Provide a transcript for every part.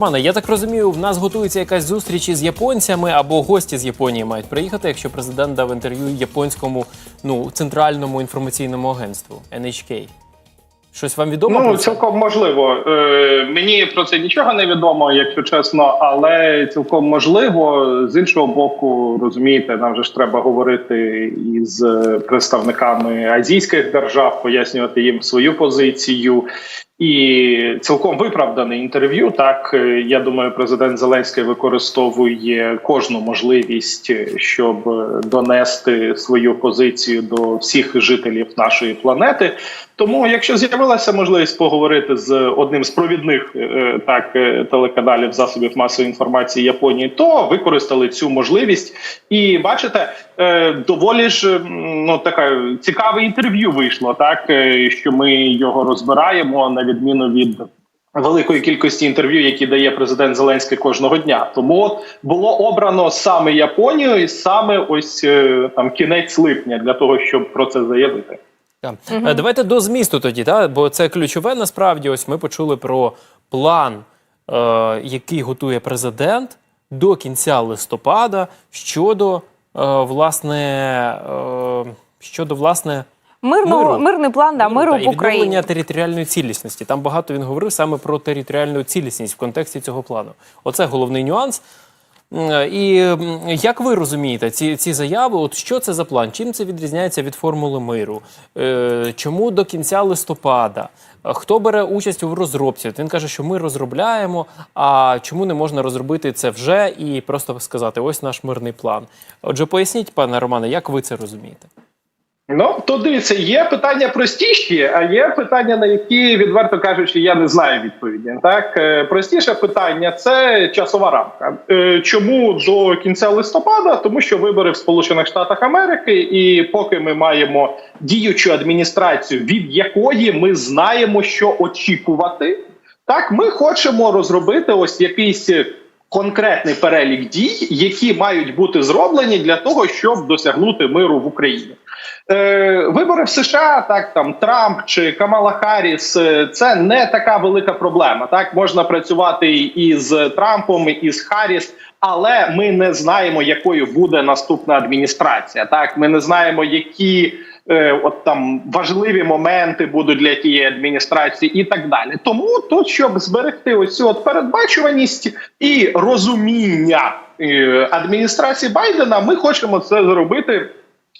Пане, я так розумію, в нас готується якась зустріч із японцями або гості з Японії мають приїхати, якщо президент дав інтерв'ю японському ну центральному інформаційному агентству NHK. Щось вам відомо Ну цілком можливо. Е, мені про це нічого не відомо, якщо чесно, але цілком можливо. З іншого боку, розумієте, нам же ж треба говорити із представниками азійських держав, пояснювати їм свою позицію. І цілком виправдане інтерв'ю. Так е, я думаю, президент Зеленський використовує кожну можливість, щоб донести свою позицію до всіх жителів нашої планети. Тому, якщо з'явилася можливість поговорити з одним з провідних е, так е, телеканалів засобів масової інформації Японії, то використали цю можливість. І бачите, е, доволі ж ну така цікаве інтерв'ю вийшло, так е, що ми його розбираємо на відміну від. Великої кількості інтерв'ю, які дає президент Зеленський кожного дня, тому от було обрано саме Японію і саме ось е, там кінець липня для того, щоб про це заявити. Е, Давайте до змісту тоді, та? бо це ключове насправді. Ось ми почули про план, е, який готує президент до кінця листопада щодо е, власне е, щодо власне. Мирного, Миру. мирний план да, миру та, в і відновлення Україні. територіальної цілісності. Там багато він говорив саме про територіальну цілісність в контексті цього плану. Оце головний нюанс. М, І як ви розумієте ці, ці заяви? От що це за план? Чим це відрізняється від формули миру? Е, чому до кінця листопада? Е, Хто бере участь у розробці? Він каже, що ми розробляємо. А чому не можна розробити це вже і просто сказати: ось наш мирний план? Отже, поясніть, пане Романе, як ви це розумієте? Ну то дивіться, є питання простіші, а є питання, на які відверто кажучи, я не знаю відповіді. Так Е, простіше питання це часова рамка. Е, Чому до кінця листопада? Тому що вибори в Сполучених Штатах Америки, і поки ми маємо діючу адміністрацію, від якої ми знаємо, що очікувати, так ми хочемо розробити ось якийсь. Конкретний перелік дій, які мають бути зроблені для того, щоб досягнути миру в Україні. Е, вибори в США, так там Трамп чи Камала Харріс, е, це не така велика проблема. Так можна працювати і з Трампом, і з Харріс, але ми не знаємо, якою буде наступна адміністрація. Так, ми не знаємо, які от там важливі моменти будуть для тієї адміністрації, і так далі. Тому тут, щоб зберегти ось от передбачуваність і розуміння е, адміністрації Байдена, ми хочемо це зробити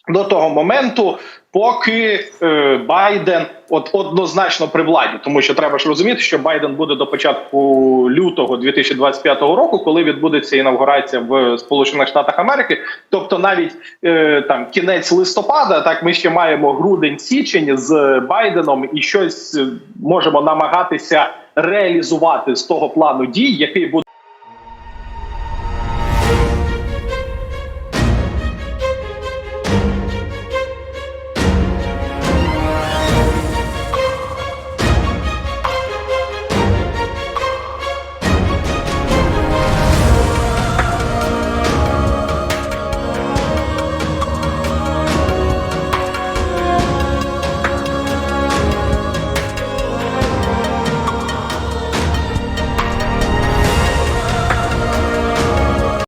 до того моменту, поки е, Байден от однозначно при владі, тому що треба ж розуміти, що Байден буде до початку лютого 2025 року, коли відбудеться інавгурація в Сполучених Штатах Америки. Тобто, навіть е, там кінець листопада, так ми ще маємо грудень січень з Байденом і щось е, можемо намагатися реалізувати з того плану дій, який буде.